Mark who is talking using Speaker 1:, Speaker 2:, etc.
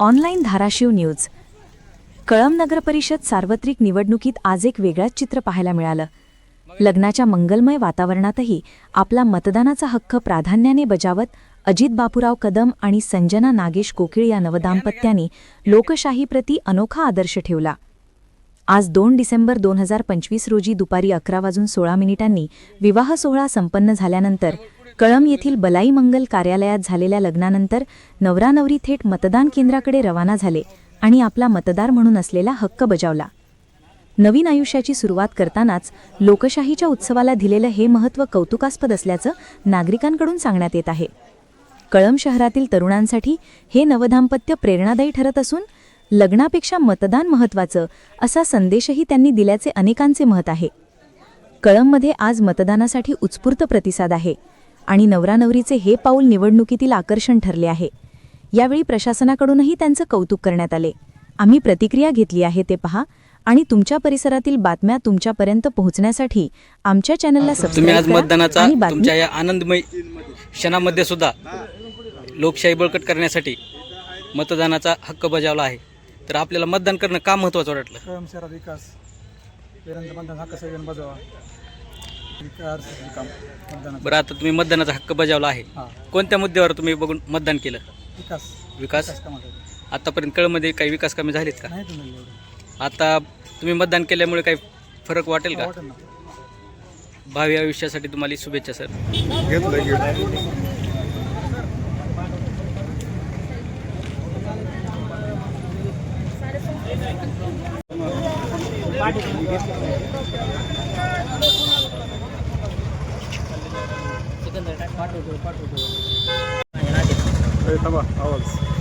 Speaker 1: Online Dharashiv news. कळम नगर परिषद सार्वत्रिक निवडणुकीत आज एक वेगळाच चित्र पाहायला मिळालं. लग्नाच्या मंगलमय वातावरणातही आपला मतदानाचा हक्क प्राधान्याने बजावत अजित बापूराव कदम आणि संजना नागेश कोकिळ या नवदाम्पत्यांनी लोकशाहीप्रती अनोखा आदर्श ठेवला. आज दोन डिसेंबर दोन हजार पंचवीस रोजी दुपारी अकरा वाजून सोळा मिनिटांनी विवाह सोहळा संपन्न झाल्यानंतर कळम येथील बलाई मंगल कार्यालयात झालेल्या लग्नानंतर नवरा नवरी थेट मतदान केंद्राकडे रवाना झाले आणि आपला मतदार म्हणून असलेला हक्क बजावला. नवीन आयुष्याची सुरुवात करतानाच लोकशाहीच्या उत्सवाला दिलेलं हे महत्त्व कौतुकास्पद असल्याचं नागरिकांकडून सांगण्यात येत आहे. कळम शहरातील तरुणांसाठी हे नवदाम्पत्य प्रेरणादायी ठरत असून लग्नापेक्षा मतदान महत्त्वाचं असा संदेशही त्यांनी दिल्याचे अनेकांचे मत आहे. कळममध्ये आज मतदानासाठी उत्स्फूर्त प्रतिसाद आहे. आणि नवरानवरीचे हे पाऊल निवडणुकीतील आकर्षण ठरले आहे. यावेळी प्रशासनाकडूनही त्यांचं कौतुक करण्यात आले. आम्ही प्रतिक्रिया घेतली आहे ते पहा आणि तुमच्या परिसरातील बातम्या तुमच्यापर्यंत पोहोचण्यासाठी आमच्या चॅनलला
Speaker 2: तुम्ही आज मतदानाचा तुमच्या या आनंदमय क्षणामध्ये सुद्धा लोकशाही बळकट करण्यासाठी मतदानाचा हक्क बजावला आहे. तर आपल्याला मतदान करणं का महत्त्वाचं वाटलं?
Speaker 3: विकास हक्क बजावा? काम
Speaker 2: बरं आता तुम्ही मतदानाचा हक्क बजावला आहे.
Speaker 3: हां.
Speaker 2: कोणत्या मुद्द्यावर तुम्ही बघून मतदान केलं?
Speaker 3: विकास.
Speaker 2: विकास?
Speaker 3: विकास कामासाठी.
Speaker 2: आतापर्यंत कळमध्ये काही विकास कमी झालेत का?
Speaker 3: नाही तुम्ही एवढं.
Speaker 2: आता तुम्ही मतदान केल्यामुळे काही फरक वाटेल का?
Speaker 3: वाटेल ना.
Speaker 2: भावी आयुष्यासाठी तुम्हाला शुभेच्छा सर.
Speaker 3: थांबा आवाज